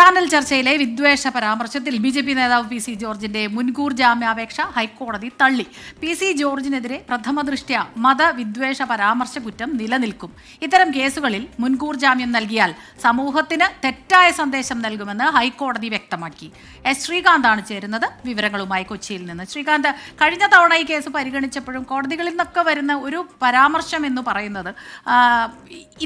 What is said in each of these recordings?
Channel ചർച്ചയിലെ വിദ്വേഷ പരാമർശത്തിൽ ബി ജെ പി നേതാവ് പി സി ജോർജിന്റെ മുൻകൂർ ജാമ്യാപേക്ഷ ഹൈക്കോടതി തള്ളി. പി സി ജോർജിനെതിരെ പ്രഥമ ദൃഷ്ട്യ മതവിദ്വേഷ പരാമർശ കുറ്റം നിലനിൽക്കും. ഇത്തരം കേസുകളിൽ മുൻകൂർ ജാമ്യം നൽകിയാൽ സമൂഹത്തിന് തെറ്റായ സന്ദേശം നൽകുമെന്ന് ഹൈക്കോടതി വ്യക്തമാക്കി. എസ് ശ്രീകാന്താണ് ചേരുന്നത്. വിവരങ്ങളുമായി കൊച്ചിയിൽ നിന്ന് ശ്രീകാന്ത് കഴിഞ്ഞ തവണ ഈ കേസ് പരിഗണിച്ചപ്പോഴും കോടതികളിൽ നിന്നൊക്കെ വരുന്ന ഒരു പരാമർശം എന്ന് പറയുന്നത്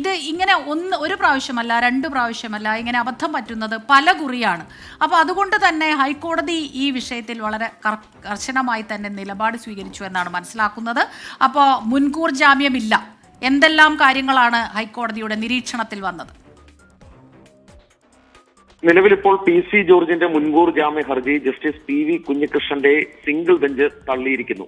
ഇത് ഇങ്ങനെ ഒന്ന് ഒരു പ്രാവശ്യമല്ല രണ്ട് പ്രാവശ്യമല്ല ഇങ്ങനെ അബദ്ധം പറ്റുന്നത് പല കുറിയാണ്. അപ്പോൾ അതുകൊണ്ട് തന്നെ ഹൈക്കോടതി ഈ വിഷയത്തിൽ വളരെ കർ- കർശനമായി തന്നെ നിലപാട് സ്വീകരിച്ചു എന്നാണ് മനസ്സിലാക്കുന്നത്. അപ്പോൾ മുൻകൂർ ജാമ്യമില്ല. എന്തെല്ലാം കാര്യങ്ങളാണ് ഹൈക്കോടതിയുടെ നിരീക്ഷണത്തിൽ വന്നത്? നിലവിലിപ്പോൾ പി സി ജോർജിന്റെ മുൻകൂർ ജാമ്യ ഹർജി ജസ്റ്റിസ് പി വി കുഞ്ഞികൃഷ്ണന്റെ സിംഗിൾ ബെഞ്ച് തള്ളിയിരിക്കുന്നു.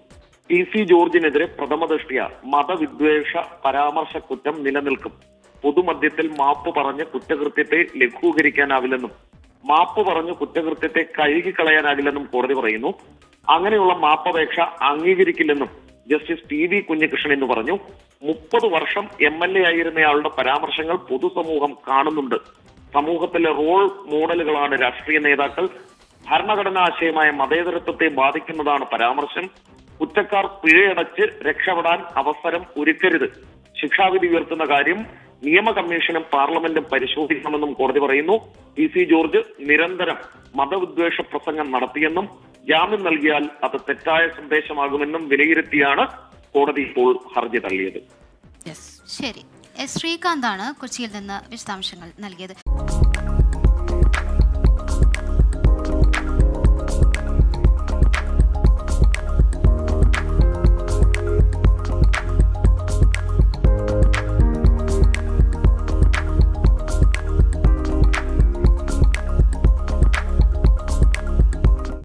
പി സി ജോർജിനെതിരെ പ്രഥമ ദൃഷ്ടിയ മതവിദ്വേഷ പരാമർശ കുറ്റം നിലനിൽക്കും. പൊതുമധ്യത്തിൽ മാപ്പ് പറഞ്ഞ് കുറ്റകൃത്യത്തെ ലഘൂകരിക്കാനാവില്ലെന്നും മാപ്പ് പറഞ്ഞ് കുറ്റകൃത്യത്തെ കഴുകിക്കളയാനാകില്ലെന്നും കോടതി പറയുന്നു. അങ്ങനെയുള്ള മാപ്പപേക്ഷ അംഗീകരിക്കില്ലെന്നും ജസ്റ്റിസ് ടി വി കുഞ്ഞികൃഷ്ണൻ എന്ന് പറഞ്ഞു. മുപ്പത് വർഷം എം എൽ എ ആയിരുന്നയാളുടെ പരാമർശങ്ങൾ പൊതുസമൂഹം കാണുന്നുണ്ട്. സമൂഹത്തിലെ റോൾ മോഡലുകളാണ് രാഷ്ട്രീയ നേതാക്കൾ. ഭരണഘടനാ ആശയമായ മതേതരത്വത്തെ ബാധിക്കുന്നതാണ് പരാമർശം. കുറ്റക്കാർ പിഴയടച്ച് രക്ഷപ്പെടാൻ അവസരം ഒരുക്കരുത്. ശിക്ഷാവിധി ഉയർത്തുന്ന കാര്യം നിയമ കമ്മീഷനും പാർലമെന്റും പരിശോധിക്കണമെന്നും കോടതി പറയുന്നു. പി സി ജോർജ് നിരന്തരം മതവിദ്വേഷ പ്രസംഗം നടത്തിയെന്നും ജാമ്യം നൽകിയാൽ അത് തെറ്റായ സന്ദേശമാകുമെന്നും വിലയിരുത്തിയാണ് കോടതി ഇപ്പോൾ ഹർജി തള്ളിയത്. ശരി. ശ്രീകാന്താണ് കൊച്ചിയിൽ നിന്ന് വിശദാംശങ്ങൾ നൽകിയത്.